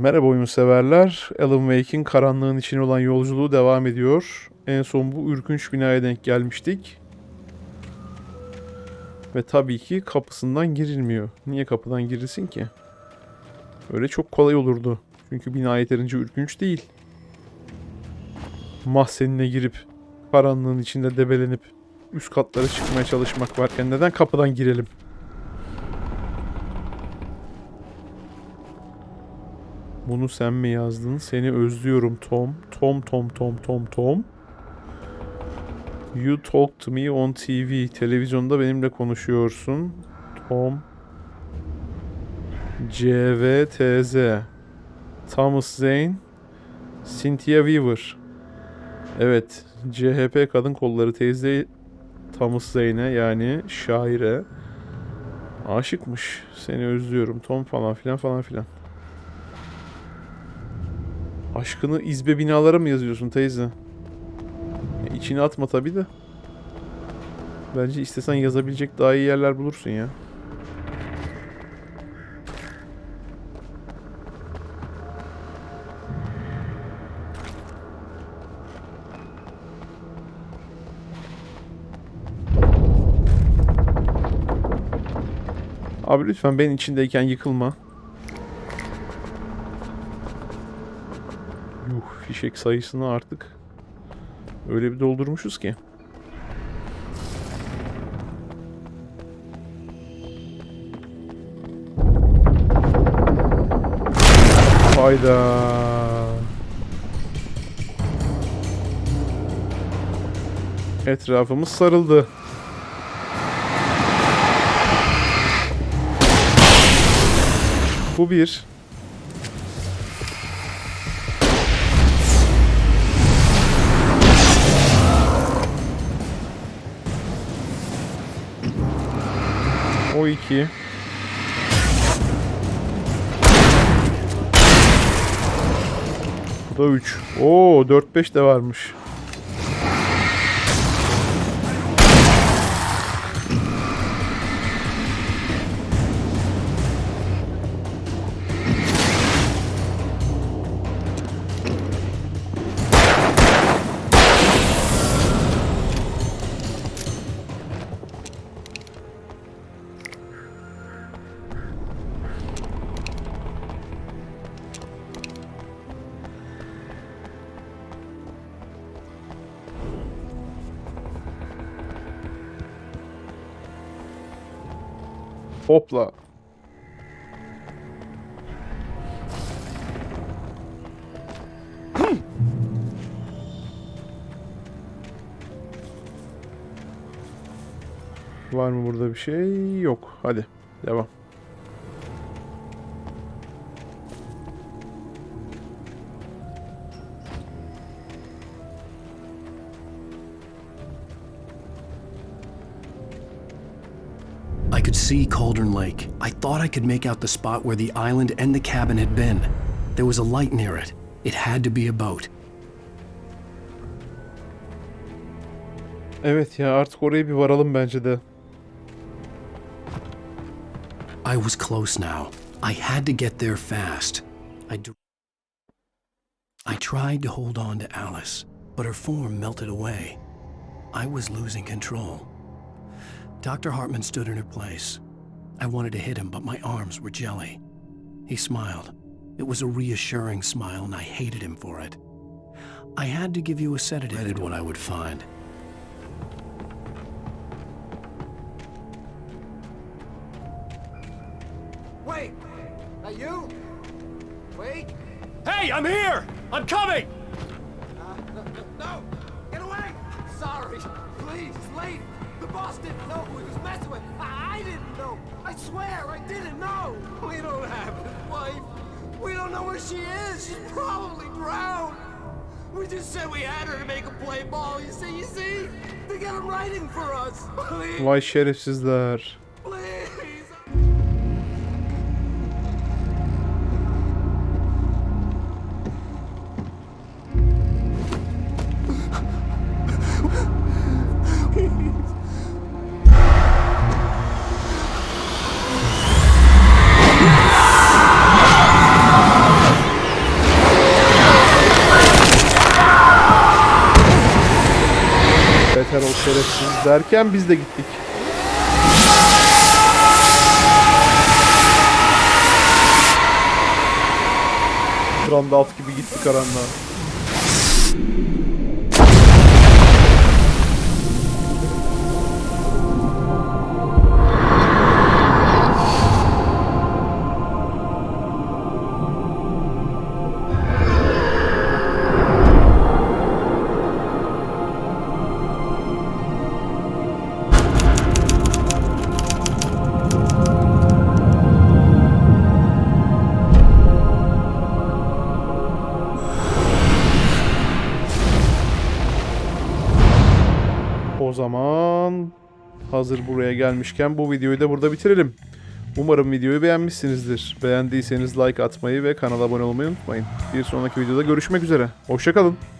Merhaba oyun severler. Alan Wake'in karanlığın içine olan yolculuğu devam ediyor. En son bu ürkünç binaya denk gelmiştik. Ve tabii ki kapısından girilmiyor. Niye kapıdan girilsin ki? Öyle çok kolay olurdu. Çünkü bina yeterince ürkünç değil. Mahzenine girip karanlığın içinde debelenip üst katlara çıkmaya çalışmak varken neden kapıdan girelim? Bunu sen mi yazdın? Seni özlüyorum Tom. Tom Tom Tom Tom Tom. You talk to me on TV. Televizyonda benimle konuşuyorsun. Tom. CVTZ. Thomas Zane. Cynthia Weaver. Evet. CHP kadın kolları teyze Thomas Zane'e yani şaire. Aşıkmış. Seni özlüyorum Tom falan filan falan filan. Aşkını izbe binalara mı yazıyorsun teyze? Ya içine atma tabi de. Bence istesen yazabilecek daha iyi yerler bulursun ya. Abi lütfen ben içindeyken yıkılma. Yuh fişek sayısını artık öyle bir doldurmuşuz ki. Hayda. Etrafımız sarıldı. Bu bir. O iki. Bu da üç. Oo 4-5 de varmış. Hopla. Var mı burada bir şey? Yok. Hadi devam. Could see Cauldron Lake. I thought I could make out the spot where the island and the cabin had been. There was a light near it. It had to be a boat. Evet ya artık oraya bir varalım bence de. I was close now. I had to get there fast. I, I tried to hold on to Alice, but her form melted away. I was losing control. Dr. Hartman stood in her place. I wanted to hit him, but my arms were jelly. He smiled. It was a reassuring smile, and I hated him for it. I had to give you a sedative. I did what I would find. Wait! Are you? Wait! Hey, I'm here! I'm coming! Uh, no! Get away! Sorry! Please, it's late! The boss didn't know who he was messing with! I, I didn't know! I swear, I didn't know! We don't have his wife! We don't know where she is! She's probably drowned! We just said we had her to make a play ball, you see, you see? They get him writing for us! Please! Vay şerefsizler. Şerefsiz derken biz de gittik. Randalt gibi gitti karanlığa. Zaman hazır buraya gelmişken bu videoyu da burada bitirelim. Umarım videoyu beğenmişsinizdir. Beğendiyseniz like atmayı ve kanala abone olmayı unutmayın. Bir sonraki videoda görüşmek üzere. Hoşçakalın.